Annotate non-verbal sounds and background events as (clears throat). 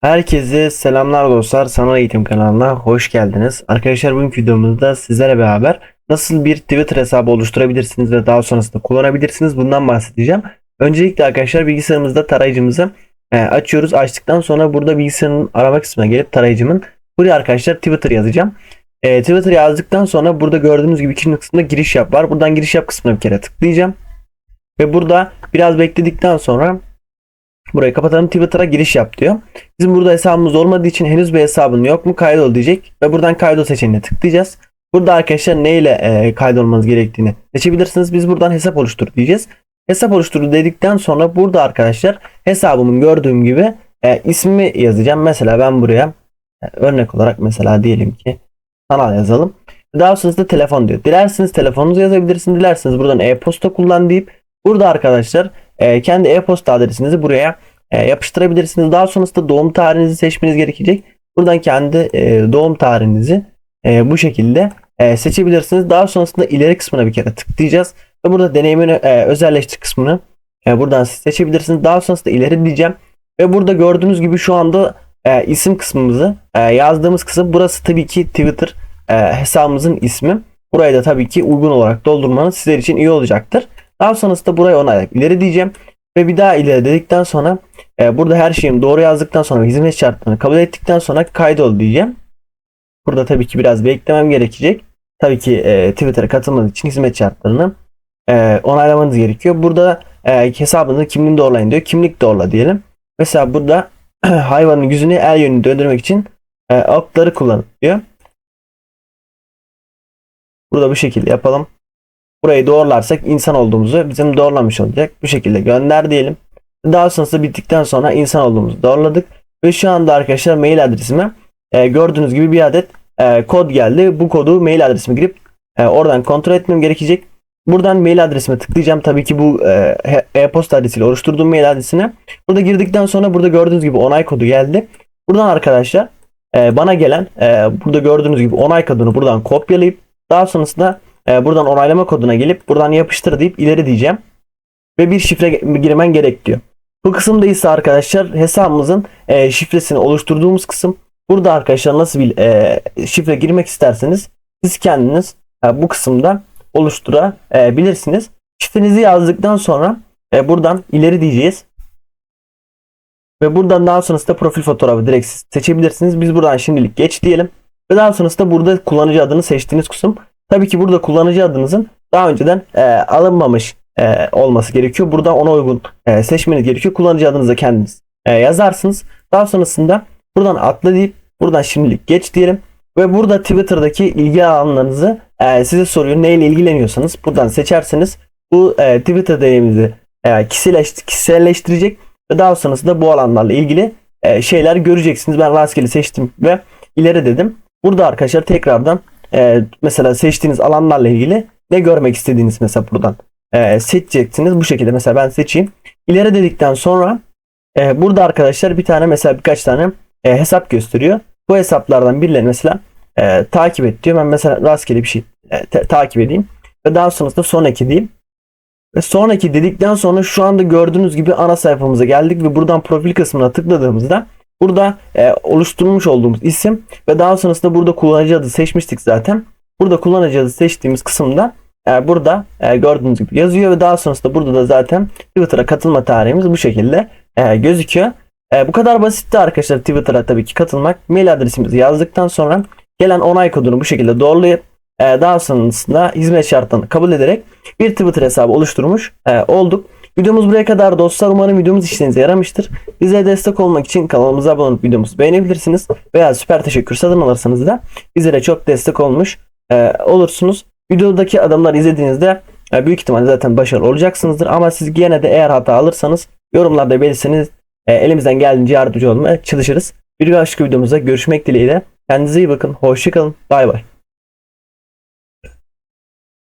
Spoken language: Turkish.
Herkese selamlar dostlar. Sanal Eğitim kanalına hoş geldiniz. Arkadaşlar bugünkü videomuzda sizlere beraber nasıl bir Twitter hesabı oluşturabilirsiniz ve daha sonrasında kullanabilirsiniz bundan bahsedeceğim. Öncelikle arkadaşlar bilgisayarımızda tarayıcımızı e, açıyoruz. Açtıktan sonra burada bilgisayarın arama kısmına gelip tarayıcımın buraya arkadaşlar Twitter yazacağım. E, Twitter yazdıktan sonra burada gördüğünüz gibi ikinci kısımda giriş yap var. Buradan giriş yap kısmına bir kere tıklayacağım. Ve burada biraz bekledikten sonra Burayı kapatalım Twitter'a giriş yap diyor. Bizim burada hesabımız olmadığı için henüz bir hesabın yok mu kaydol diyecek. Ve buradan kaydol seçeneğine tıklayacağız. Burada arkadaşlar neyle e, kaydolmanız gerektiğini seçebilirsiniz. Biz buradan hesap oluştur diyeceğiz. Hesap oluştur dedikten sonra burada arkadaşlar hesabımın gördüğüm gibi e, ismi yazacağım. Mesela ben buraya e, örnek olarak mesela diyelim ki kanal yazalım. Daha sonrasında telefon diyor. Dilerseniz telefonunuzu yazabilirsiniz. Dilerseniz buradan e-posta kullan deyip burada arkadaşlar e, kendi e-posta adresinizi buraya e, yapıştırabilirsiniz. Daha sonrasında doğum tarihinizi seçmeniz gerekecek. Buradan kendi e, doğum tarihinizi e, bu şekilde seçebilirsiniz. Daha sonrasında ileri kısmına bir kere tıklayacağız. Ve burada deneyimini e, özelleştir kısmını buradan seçebilirsiniz. Daha sonrasında ileri diyeceğim. Ve burada gördüğünüz gibi şu anda isim kısmımızı yazdığımız kısım burası tabii ki Twitter hesabımızın ismi. Burayı da tabii ki uygun olarak doldurmanız sizler için iyi olacaktır. Daha sonrasında burayı onaylayıp ileri diyeceğim. Ve bir daha ileri dedikten sonra e, burada her şeyimi doğru yazdıktan sonra hizmet şartlarını kabul ettikten sonra kaydol diyeceğim. Burada tabii ki biraz beklemem gerekecek. Tabii ki e, Twitter'a katılmanız için hizmet şartlarını e, onaylamanız gerekiyor. Burada e, hesabınızı kimliğini doğrulayın diyor. Kimlik doğrula diyelim. Mesela burada (clears throat) hayvanın yüzünü el yönünü döndürmek için e, okları kullanın diyor. Burada bu şekilde yapalım. Burayı doğrularsak insan olduğumuzu bizim doğrulamış olacak. Bu şekilde gönder diyelim. Daha sonrasında bittikten sonra insan olduğumuzu doğruladık. Ve şu anda arkadaşlar mail adresime e, gördüğünüz gibi bir adet e, kod geldi. Bu kodu mail adresime girip e, oradan kontrol etmem gerekecek. Buradan mail adresime tıklayacağım. Tabii ki bu e, e-posta adresiyle oluşturduğum mail adresine. Burada girdikten sonra burada gördüğünüz gibi onay kodu geldi. Buradan arkadaşlar e, bana gelen e, burada gördüğünüz gibi onay kodunu buradan kopyalayıp daha sonrasında e, buradan onaylama koduna gelip buradan yapıştır deyip ileri diyeceğim. Ve bir şifre girmen gerek diyor. Bu kısımda ise arkadaşlar hesabımızın e, şifresini oluşturduğumuz kısım. Burada arkadaşlar nasıl bir e, şifre girmek isterseniz siz kendiniz e, bu kısımda oluşturabilirsiniz. Şifrenizi yazdıktan sonra e, buradan ileri diyeceğiz. Ve buradan daha sonrasında profil fotoğrafı direkt seçebilirsiniz. Biz buradan şimdilik geç diyelim. Ve daha sonrasında burada kullanıcı adını seçtiğiniz kısım. Tabii ki burada kullanıcı adınızın daha önceden e, alınmamış e, olması gerekiyor. Burada ona uygun e, seçmeniz gerekiyor. Kullanıcı adınızı kendiniz e, yazarsınız. Daha sonrasında buradan atla deyip buradan şimdilik geç diyelim. Ve burada Twitter'daki ilgi alanlarınızı e, size soruyor. Neyle ilgileniyorsanız buradan seçerseniz bu e, Twitter deneyiminizi e, kişiselleştir kişiselleştirecek ve daha sonrasında bu alanlarla ilgili e, şeyler göreceksiniz. Ben rastgele seçtim ve ileri dedim. Burada arkadaşlar tekrardan e, mesela seçtiğiniz alanlarla ilgili ne görmek istediğiniz mesela buradan e, seçeceksiniz. Bu şekilde mesela ben seçeyim. İleri dedikten sonra e, burada arkadaşlar bir tane mesela birkaç tane e, hesap gösteriyor. Bu hesaplardan birilerini mesela e, takip et diyor. Ben mesela rastgele bir şey e, takip edeyim. Ve daha sonrasında sonraki diyeyim. Ve sonraki dedikten sonra şu anda gördüğünüz gibi ana sayfamıza geldik ve buradan profil kısmına tıkladığımızda Burada e, oluşturmuş olduğumuz isim ve daha sonrasında burada kullanıcı adı seçmiştik zaten. Burada kullanıcı adı seçtiğimiz kısımda e, burada e, gördüğünüz gibi yazıyor ve daha sonrasında burada da zaten Twitter'a katılma tarihimiz bu şekilde e, gözüküyor. E, bu kadar basitti arkadaşlar Twitter'a tabii ki katılmak. Mail adresimizi yazdıktan sonra gelen onay kodunu bu şekilde doğrulayıp e, daha sonrasında hizmet şartlarını kabul ederek bir Twitter hesabı oluşturmuş e, olduk. Videomuz buraya kadar dostlar. Umarım videomuz işinize yaramıştır. Bize destek olmak için kanalımıza abone olup videomuzu beğenebilirsiniz. Veya süper teşekkür satın alırsanız da bizlere çok destek olmuş e, olursunuz. Videodaki adamları izlediğinizde e, büyük ihtimalle zaten başarılı olacaksınızdır. Ama siz gene de eğer hata alırsanız yorumlarda belirtseniz e, elimizden geldiğince yardımcı olmaya çalışırız. Bir başka videomuzda görüşmek dileğiyle. Kendinize iyi bakın. Hoşçakalın. Bay bay.